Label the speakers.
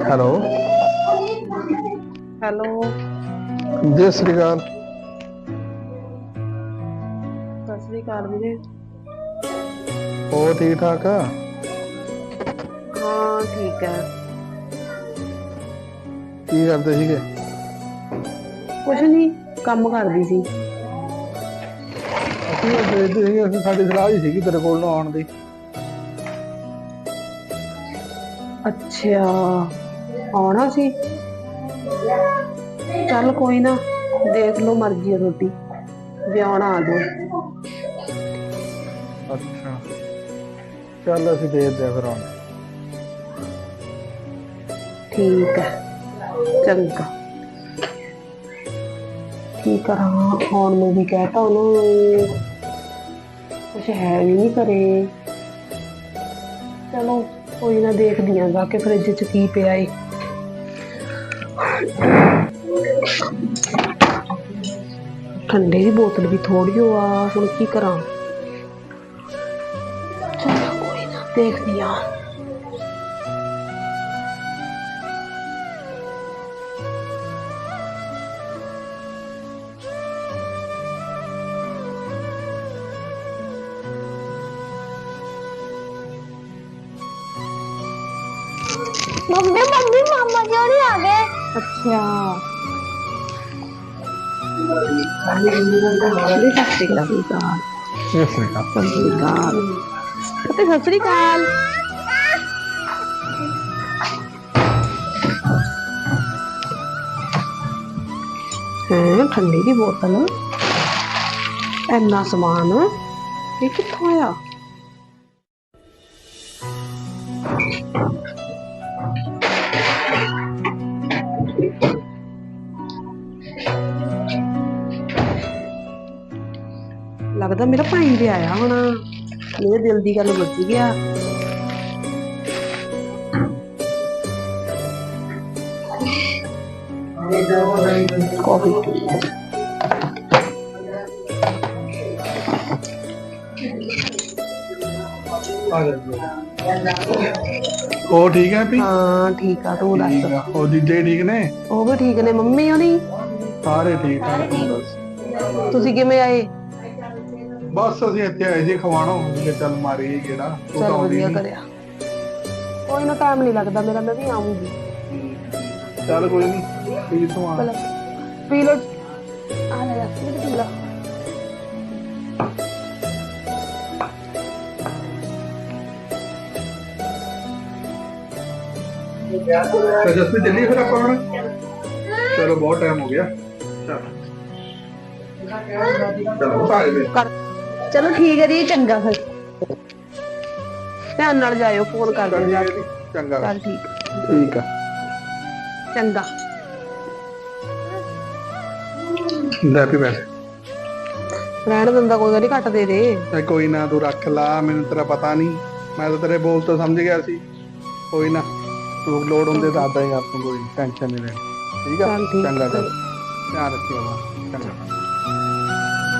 Speaker 1: Hello.
Speaker 2: Hello.
Speaker 1: ਜੀ ਸ੍ਰੀ ਅਕਾਲ।
Speaker 2: ਸਤਿ ਸ੍ਰੀ ਅਕਾਲ ਵੀਰੇ।
Speaker 1: ਹੋਰ ਠੀਕ ਠਾਕ ਆ?
Speaker 2: ਹਾਂ ਠੀਕ ਹੈ
Speaker 1: ਕੀ ਕਰਦੇ ਸੀਗੇ?
Speaker 2: ਕੁਛ ਨਹੀਂ ਕੰਮ ਕਰਦੀ ਸੀ।
Speaker 1: ਅਸੀਂ ਉਹ ਦੇਖਦੇ ਸੀਗੇ ਅਸੀਂ ਸਾਡੀ ਸਲਾਹ ਹੀ ਸੀਗੀ ਤੇਰੇ ਕੋਲ ਨੂੰ ਆਉਣ ਦੀ।
Speaker 2: ਅੱਛਾ ਆਉਣਾ ਸੀ? ਚੱਲ ਕੋਈ ਨਾ ਦੇਖ ਲਓ ਮਰਜ਼ੀ ਹੈ ਰੋਟੀ। ਜੇ ਆਉਣਾ ਆ ਜਾਓ
Speaker 1: ਅੱਛਾ। ਚੱਲ ਅਸੀਂ ਦੇਖਦੇ ਆ ਫਿਰ ਆਉਣ।
Speaker 2: ਠੀਕ ਹੈ ਚੰਗਾ। ਕੀ ਕਰਾਂ ਹੁਣ ਨੂੰ ਵੀ ਕਹਿਤਾ ਉਹਨੂੰ। ਕੁਛ ਹੈ ਵੀ ਨਹੀਂ ਕਰੇ ਚਲੋ। ਕੋਈ ਨਾ ਦੇਖਦੀ ਆਂ, ਜਾ ਕੇ ਫ੍ਰਿਜ 'ਚ ਕੀ ਪਿਆ ਏ। ਠੰਡੇ ਦੀ ਬੋਤਲ ਵੀ ਥੋੜੀ ਓ ਆ, ਹੁਣ ਕੀ ਕਰਾਂ? ਚਲੋ ਕੋਈ ਨਾ, ਦੇਖਦੀ ਆਂ।
Speaker 3: ਮੰਮੀ ਮੰਮੀ ਮਾਮਾ ਕਿਉਂ ਨਹੀਂ ਆ ਗਏ।
Speaker 2: ਅੱਛਾ। ਸਤਿ ਸ਼੍ਰੀ ਅਕਾਲ। ਸਤਿ ਸ਼੍ਰੀ ਅਕਾਲ ਅਤੇ ਸਤਿ ਸ਼੍ਰੀ ਅਕਾਲ ਹੈ ਠੰਡੀ ਦੀ ਬੋਤਲ। ਇੰਨਾ ਸਮਾਨ ਇਹ ਕਿੱਥੋਂ ਆਇਆ? ਲੱਗਦਾ ਮੇਰਾ ਭਾਈ ਵੀ ਆਇਆ ਹੋਣਾ। ਮੇਰੇ ਦਿਲ ਦੀ ਗੱਲ ਬੁੱਝ ਗਿਆ। ਕਾਫੀ
Speaker 1: ਆ ਉਹ ਠੀਕ ਹੈ ਪੀ
Speaker 2: ਹਾਂ ਠੀਕ ਆ ਤੂੰ ਦੱਸ?
Speaker 1: ਠੀਕ ਆ। ਉਹ ਜੀਜੇ ਠੀਕ ਨੇ?
Speaker 2: ਉਹ ਵੀ ਠੀਕ ਨੇ ਮੰਮੀ ਹੋਣੀ?
Speaker 1: ਸਾਰੇ ਠੀਕ ਠਾਕ ਨੇ ਬਸ।
Speaker 2: ਤੁਸੀਂ ਕਿਵੇਂ ਆਏ?
Speaker 1: ਬਸ ਅਸੀਂ ਇੱਥੇ ਆਏ ਸੀ ਖਵਾਣਾ ਕਿ ਚੱਲ ਮਾਰੀ ਕਿਹੜਾ ਤੂੰ
Speaker 2: ਚਲ
Speaker 1: ਤਾਂ ਆਉਂਦੀ
Speaker 2: ਵਧੀਆ
Speaker 1: ਨੀ।
Speaker 2: ਕਰਿਆ। ਕੋਈ ਨਾ ਟਾਈਮ ਨਹੀਂ ਲੱਗਦਾ ਮੇਰਾ ਮੈਂ ਵੀ ਆਉਂਗੀ
Speaker 1: ਚੱਲ ਕੋਈ ਨਹੀਂ ਪੀ ਤੂੰ ਆ।
Speaker 2: ਪੀ ਲੋ ਆ ਲੈ ਯਾਰ ਪੀ ਲੋ।
Speaker 1: ਤੇ ਜਸਪੀ ਫਿਰ ਆਪਾਂ ਹੁਣ? ਚਲੋ ਬਹੁਤ ਟਾਈਮ ਹੋ ਗਿਆ। ਚਲ ਚਲੋ ਸਾਰੇ ਵੇ
Speaker 2: ਕਰ ਚਲੋ ਠੀਕ ਹੈ ਜੀ ਚੰਗਾ ਫਿਰ। ਧਿਆਨ ਨਾਲ ਜਾਇਓ ਫੋਨ ਕਰ ਦਿਓ
Speaker 1: ਚੰਗਾ।
Speaker 2: ਚੱਲ ਠੀਕ।
Speaker 1: ਠੀਕ ਆ।
Speaker 2: ਚੰਗਾ।
Speaker 1: ਲੈ ਪੀ ਬੈਠ।
Speaker 2: ਰਹਿਣ ਦਿੰਦਾ ਕੋਈ ਗੱਲ ਨੀ ਘੱਟ ਦੇ ਦੇ।
Speaker 1: ਤੇ ਕੋਈ ਨਾ ਤੂੰ ਰੱਖ ਲਾ ਮੈਨੂੰ ਤੇਰਾ ਪਤਾ ਨਹੀਂ ਮੈਂ ਤਾਂ ਤੇਰੇ ਬੋਲ ਤੋਂ ਸਮਝ ਗਿਆ ਸੀ। ਕੋਈ ਨਾ। ਤੂੰ ਲੋੜ ਹੁੰਦੇ ਤਾਂ ਆਦਾ ਹੀ ਆਪ ਨੂੰ ਕੋਈ ਟੈਨਸ਼ਨ ਨਹੀਂ ਲੈਣੀ। ਠੀਕ ਆ? ਚੰਗਾ। ਚੱਲ ਧਿਆਨ ਰੱਖਿਓ। ਚੰਗਾ।